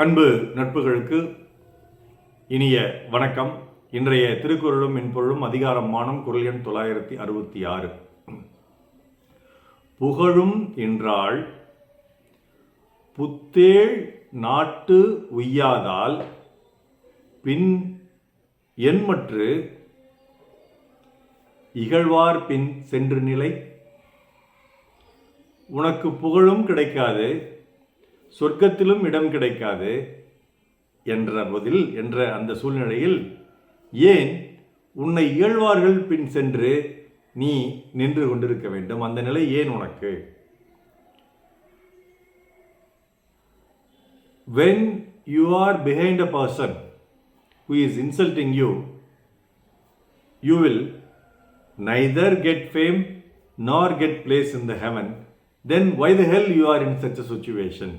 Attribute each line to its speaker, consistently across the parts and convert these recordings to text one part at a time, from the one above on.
Speaker 1: அன்பு நட்புகளுக்கு இனிய வணக்கம். இன்றைய திருக்குறளும் மென்பொருளும் அதிகாரம் மானம் குரல் எண் தொள்ளாயிரத்தி அறுபத்தி ஆறு. புகழும் என்றால் புத்தேள் நாட்டு உய்யாதால் பின் என்மற்று இகழ்வார் பின் சென்று நிலை. உனக்கு புகழும் கிடைக்காது. சொர்க்கத்திலும் இடம் கிடைக்காது என்ற பதில் என்ற அந்த சூழ்நிலையில் ஏன் உன்னை இயழ்வார்கள் பின் சென்று நீ நின்று கொண்டிருக்க வேண்டும் அந்த நிலை ஏன் உனக்கு when you are behind a person who is insulting you you will neither get fame nor get place in the heaven then why the hell you are in such a situation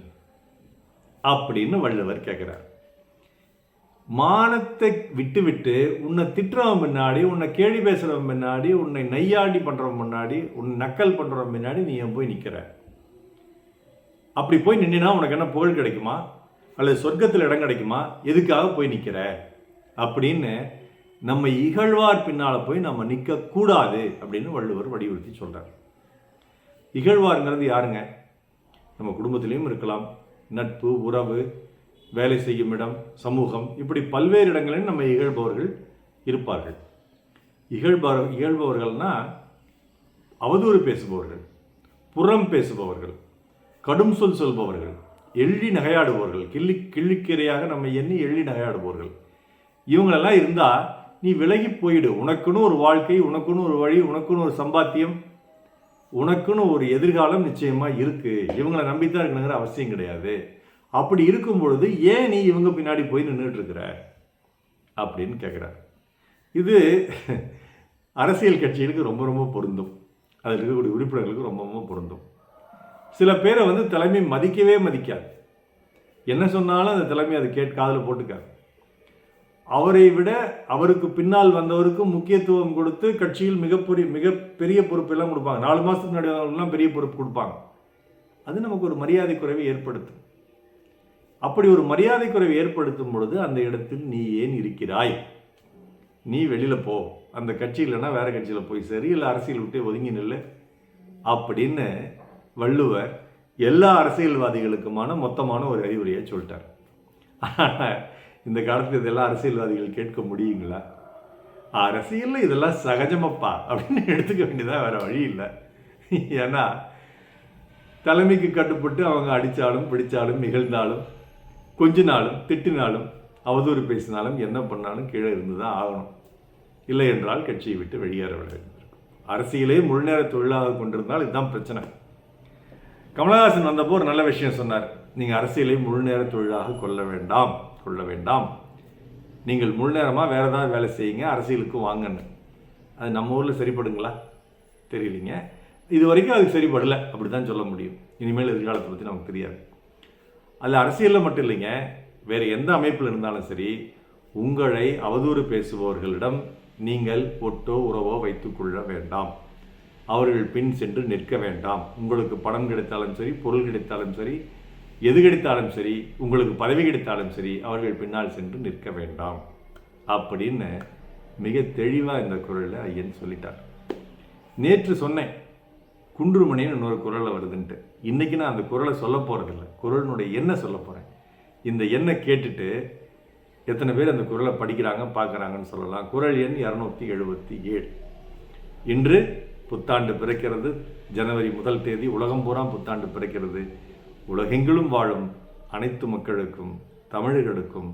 Speaker 1: அப்படின்னு வள்ளுவர் கேட்குறார் மானத்தை விட்டுவிட்டு உன்னை திட்டுறவன் முன்னாடி உன்னை கேலி பேசுகிறவன் முன்னாடி உன்னை நையாண்டி பண்ணுறவன் முன்னாடி உன்னை நக்கல் பண்ணுறவன் முன்னாடி நீ ஏன் போய் நிற்கிற அப்படி போய் நின்னா உனக்கு என்ன புகழ் கிடைக்குமா? அல்லது சொர்க்கத்தில் இடம் கிடைக்குமா? எதுக்காக போய் நிற்கிற அப்படின்னு நம்ம இகழ்வார் பின்னால் போய் நம்ம நிற்கக்கூடாது அப்படின்னு வள்ளுவர் வலியுறுத்தி சொல்கிறார் இகழ்வாருங்கிறது யாருங்க? நம்ம குடும்பத்திலையும் இருக்கலாம். நட்பு உறவு வேலை செய்யும் இடம் சமூகம் இப்படி பல்வேறு இடங்களில் நம்ம இகழ்பவர்கள் இருப்பார்கள். இகழ்பவர் இகழ்பவர்கள்னா அவதூறு பேசுபவர்கள் புறம் பேசுபவர்கள் கடும் சொல் சொல்பவர்கள் எள்ளி நகையாடுபவர்கள் கிள்ளி கிள்ளிக்கிரையாக நம்ம எண்ணி எள்ளி நகையாடுபவர்கள். இவங்களெல்லாம் இருந்தால் நீ விலகி போயிடு. உனக்குன்னு ஒரு வாழ்க்கை உனக்குன்னு ஒரு வழி உனக்குன்னு ஒரு சம்பாத்தியம் உனக்குன்னு ஒரு எதிர்காலம் நிச்சயமாக இருக்குது இவங்களை நம்பித்தான் இருக்கணுங்கிற அவசியம் கிடையாது. அப்படி இருக்கும் பொழுது ஏன் நீ இவங்க பின்னாடி போய் நின்றுட்டுருக்குற அப்படின்னு கேட்குறார் இது அரசியல் கட்சிகளுக்கு ரொம்ப ரொம்ப பொருந்தும். அதில் இருக்கக்கூடிய உறுப்பினர்களுக்கு ரொம்ப ரொம்ப பொருந்தும். சில பேரை வந்து தலைமை மதிக்கவே மதிக்காது. என்ன சொன்னாலும் அந்த தலைமை அதை கேட் காதில் போட்டுக்காது. அவரை விட அவருக்கு பின்னால் வந்தவருக்கு முக்கியத்துவம் கொடுத்து கட்சியில் மிகப்பெரிய மிகப்பெரிய பொறுப்பெல்லாம் கொடுப்பாங்க. நாலு மாதத்துக்கு முன்னாடி வந்தவங்களுக்குலாம் பெரிய பொறுப்பு கொடுப்பாங்க. அது நமக்கு ஒரு மரியாதை குறைவை ஏற்படுத்தும். அப்படி ஒரு மரியாதை குறைவை ஏற்படுத்தும் பொழுது அந்த இடத்தில் நீ ஏன் இருக்கிறாய்? நீ வெளியில் போ. அந்த கட்சி இல்லைன்னா கட்சியில் போய் சரி. இல்லை அரசியல் விட்டு ஒதுங்கி நில்லு. அப்படின்னு வள்ளுவர் எல்லா அரசியல்வாதிகளுக்குமான மொத்தமான ஒரு அறிவுரையை சொல்லிட்டார். ஆனால் இந்த காலத்தில் இதெல்லாம் அரசியல்வாதிகள் கேட்க முடியுங்களா? அரசியலில் இதெல்லாம் சகஜமப்பா. அப்படின்னு எடுத்துக்க வேண்டியதாக வேற வழி இல்லை. ஏன்னா தலைமைக்கு கட்டுப்பட்டு அவங்க அடித்தாலும் பிடிச்சாலும் நிகழ்ந்தாலும் கொஞ்ச நாளும் திட்டினாலும் அவதூறு பேசினாலும் என்ன பண்ணாலும் கீழே இருந்து தான் ஆகணும். இல்லை என்றால் கட்சியை விட்டு வெளியேற வேண்டும். அரசியலே முழுநேர தொழிலாக கொண்டிருந்தால் இதுதான் பிரச்சனை. கமலஹாசன் வந்தப்போ ஒரு நல்ல விஷயம் சொன்னார். நீங்கள் அரசியலை முழுநேர தொழிலாக கொள்ள வேண்டாம். கொள்ள வேண்டாம். நீங்கள் முழு நேரமாக வேறு ஏதாவது வேலை செய்யுங்க அரசியலுக்கு வாங்கன்னு. அது நம்ம ஊரில் சரிப்படுங்களா? தெரியலிங்க. இது வரைக்கும் அதுக்கு சரிப்படலை அப்படி தான் சொல்ல முடியும். இனிமேல் எதிர்காலத்தை பற்றி நமக்கு தெரியாது. அதில் அரசியலில் மட்டும் இல்லைங்க. வேறு எந்த அமைப்பில் இருந்தாலும் சரி உங்களை அவதூறு பேசுபவர்களிடம் நீங்கள் ஒட்டோ உறவோ வைத்துக்கொள்ள வேண்டாம். அவர்கள் பின் சென்று நிற்க வேண்டாம். உங்களுக்கு பணம் கிடைத்தாலும் சரி பொருள் கிடைத்தாலும் சரி எது கிடைத்தாலும் சரி உங்களுக்கு பதவி கிடைத்தாலும் சரி அவர்கள் பின்னால் சென்று நிற்க வேண்டாம். அப்படின்னு மிக தெளிவாக இந்த குரலில் ஐயன் சொல்லிட்டார். நேற்று சொன்னேன் குன்றுமணின்னு இன்னொரு குரலில் வருதுன்ட்டு. இன்றைக்கி நான் அந்த குரலை சொல்ல போகிறதில்ல குரலினுடைய என்ன சொல்ல போகிறேன் இந்த எண்ணை கேட்டுட்டு எத்தனை பேர் அந்த குரலை படிக்கிறாங்க பார்க்குறாங்கன்னு சொல்லலாம். குரல் எண் இரநூத்தி எழுபத்தி ஏழு. இன்று புத்தாண்டு பிறக்கிறது. ஜனவரி முதல் தேதி உலகம் பூரா புத்தாண்டு பிறக்கிறது. உலகெங்கிலும் வாழும் அனைத்து மக்களுக்கும் தமிழர்களுக்கும்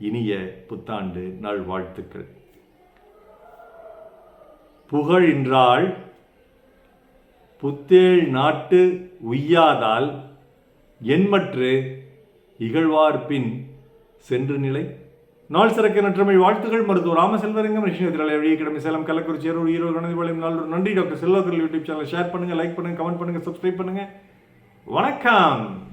Speaker 1: இனிய புத்தாண்டு நாள் வாழ்த்துக்கள் புகழின்றால் புத்தேள் நாட்டு உய்யாதால் என்மற்று இகழ்வார் பின் சென்று நிலை. நாள் சிறக்க நற்றமிழ் வாழ்த்துகள் மருத்துவர் ராமசெல்வரங்கம் ரிஷியத்தில் வெளியே கிழமை சேலம் கள்ளக்குறிச்சி ஈரோடு கணதிபாளையம் நாள் நன்றி டாக்டர் செல்வாக்கர் யூடியூப் சேனல் ஷேர் பண்ணுங்கள் லைக் பண்ணுங்கள் கமெண்ட் பண்ணுங்கள் சப்ஸ்கிரைப் பண்ணுங்கள் வணக்கம்.